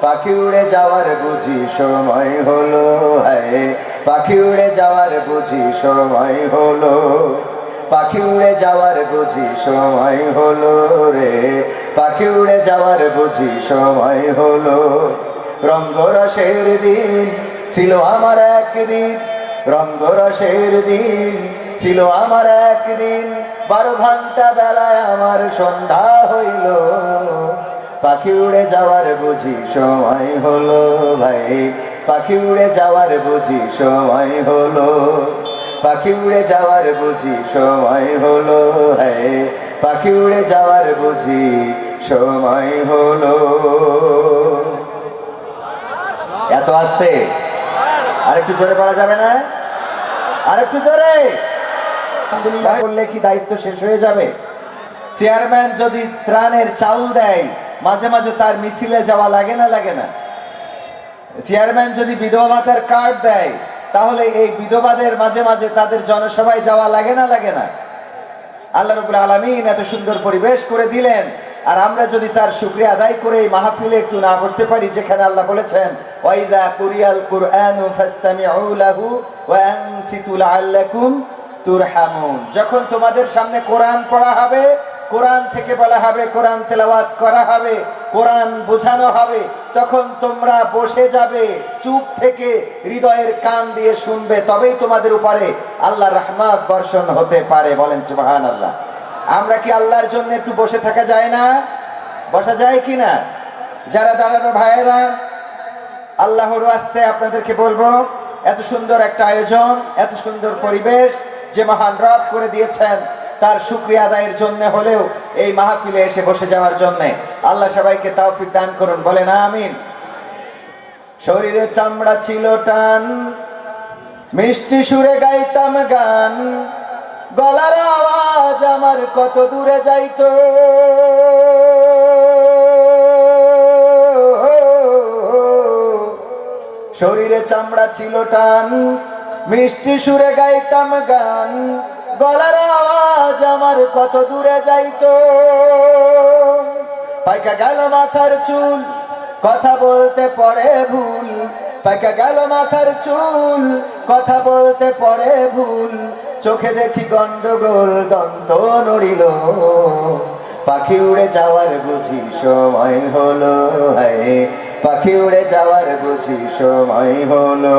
পাখি উড়ে যাওয়ার বুঝি সময় হলো, হায়। পাখি উড়ে যাওয়ার বুঝি সময় হলো, পাখি উড়ে যাওয়ার বুঝি সময় হলো রে। পাখি উড়ে যাওয়ার বুঝি সময় হলো। রঙ্গরসের দিন ছিল আমার একদিন, রঙ্গরসের দিন ছিল আমার একদিন। বারো ঘণ্টা বেলায় আমার সন্ধ্যা হইল। পাখি উড়ে যাওয়ার বুঝি সময় হলো ভাই। পাখি উড়ে যাওয়ার বুঝি সময় হলো। পাখি উড়ে যাওয়ার বুঝি সময় হলো হ্যাঁ পাখি উড়ে যাওয়ার বুঝি সময় হলো। এত আসতে? আর একটু জোরে পড়া যাবে না? আর একটু জোরে করলে কি দায়িত্ব শেষ হয়ে যাবে? চেয়ারম্যান যদি ত্রাণের চাউল দেয় মাঝে মাঝে তার মিছিলে যাওয়া লাগে না লাগে না। চেয়ারম্যান যদি বিধবা ভাতার কার্ড দেয়, তাহলে এই বিধবাদের মাঝে মাঝে তাদের জনসভায় যাওয়া লাগে না লাগে না। আল্লাহ রবুল আলমিন এত সুন্দর পরিবেশ করে দিলেন। আর আমরা যদি তার শুক্রিয়া আদায় করে এই মাহফিলে একটু না বসতে পারি, যেখানে আল্লাহ বলেছেন, ওয়াইদা কুরিয়াল কুরআনু ফাসতামিউ লাহু ওয়া আনসিতু লাআল্লাকুম তুরহামুন। যখন তোমাদের সামনে কোরআন পড়া হবে কোরআন থেকে বলা হবে, কোরআন তেলাওয়াত করা হবে, কোরআন বোঝানো হবে, তখন তোমরা বসে যাবে, চুপ থেকে হৃদয়ের কান দিয়ে শুনবে, তবেই তোমাদের উপরে আল্লাহ রহমত বর্ষণ হতে পারে, বলেন সুবাহান আল্লাহ আমরা কি আল্লাহর জন্য একটু বসে থাকা যায় না? বসা যায় কি না? যারা দাঁড়ানো ভাইয়েরা, আল্লাহর আস্তে আপনাদেরকে বলব, এত সুন্দর একটা আয়োজন, এত সুন্দর পরিবেশ যে মহান রব করে দিয়েছেন। তার শুক্রিয়া আদায়ের জন্য হলেও এই মাহফিলে এসে বসে যাওয়ার জন্য। আল্লাহ সবাইকে তৌফিক দান করুন, বলেন আমিন। শরীরে চামড়া ছিল টান, মিষ্টি সুরে গাইতাম গান, গলার আওয়াজ আমার কত দূরে যাইত। শরীরে চামড়া ছিল টান, মিষ্টি সুরে গাইতাম গান গলার আওয়াজ আমার কত দূরে যাইতো। পাইকা গেল মাথার চুল, কথা বলতে পড়ে ভুল। পাইকা গেল মাথার চুল, কথা বলতে পড়ে ভুল। চোখে দেখি গন্ডগোল দন্ত নড়িল। পাখি উড়ে যাওয়ার বুঝি সময় হলো পাখি উড়ে যাওয়ার বুঝি সময় হলো।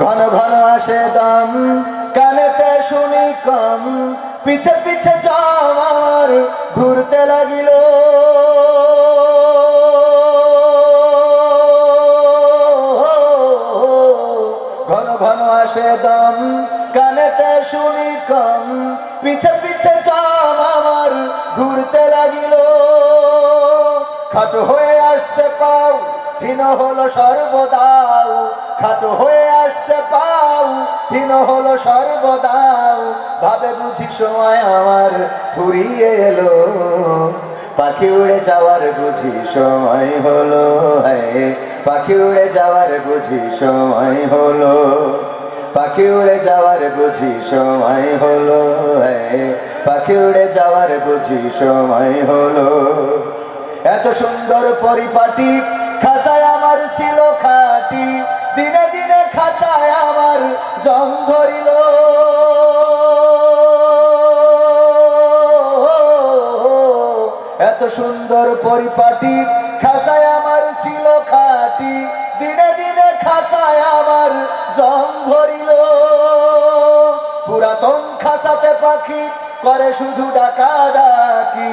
ঘন ঘন আসে দম, কানেতে শুনি কম। পিছে পিছে আমার, ঘুরতে লাগিল। ঘন ঘন আসে দম, কানেতে শুনি কম। পিছে পিছে আমার, ঘুরতে লাগিল। খাটো হয়ে আসতে পাও, হীন হলো সর্বদাও খাটো হয়ে হীন হলো সর্বদাও ভাবে বুঝি সময় আমার ফুরিয়ে এলো। পাখি উড়ে যাওয়ার বুঝি সময় হলো পাখি উড়ে যাওয়ার বুঝি সময় হলো। পাখি উড়ে যাওয়ার বুঝি সময় হলো পাখি উড়ে যাওয়ার বুঝি সময় হলো। এত সুন্দর পরিপাটি, খাঁচায় আমার ছিল খাটি। দিনে দিনে খাঁচায় আমার জং ধরিল। এত সুন্দর পরিপাটি খাসায় আমার ছিল খাটি। দিনে দিনে খাসায় আমার জং ধরিল। পুরাতন খাসাতে পাখি করে শুধু ডাকা ডাকি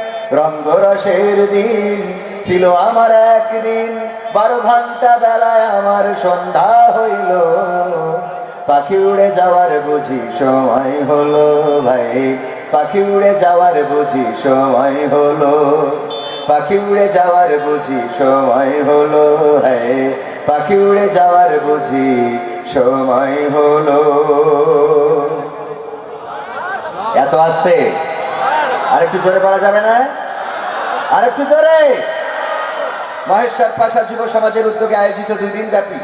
রঙ্গরসের দিন ছিল আমার একদিন। বারো ঘণ্টা বেলায় আমার সন্ধ্যা হইল। পাখি উড়ে যাওয়ার বুঝি সময় হলো ভাই। পাখি উড়ে যাওয়ার বুঝি সময় হলো। পাখি উড়ে যাওয়ার বুঝি সময় হলো হ্যাঁ পাখি উড়ে যাওয়ার বুঝি সময় হলো। এত আসতে? আরেকটু জোরে পড়া যাবে না? আরেকটু জোরে। মহেশ্বর পাশা যুব সমাজের উদ্যোগে আয়োজিত দুই দিন ব্যাপী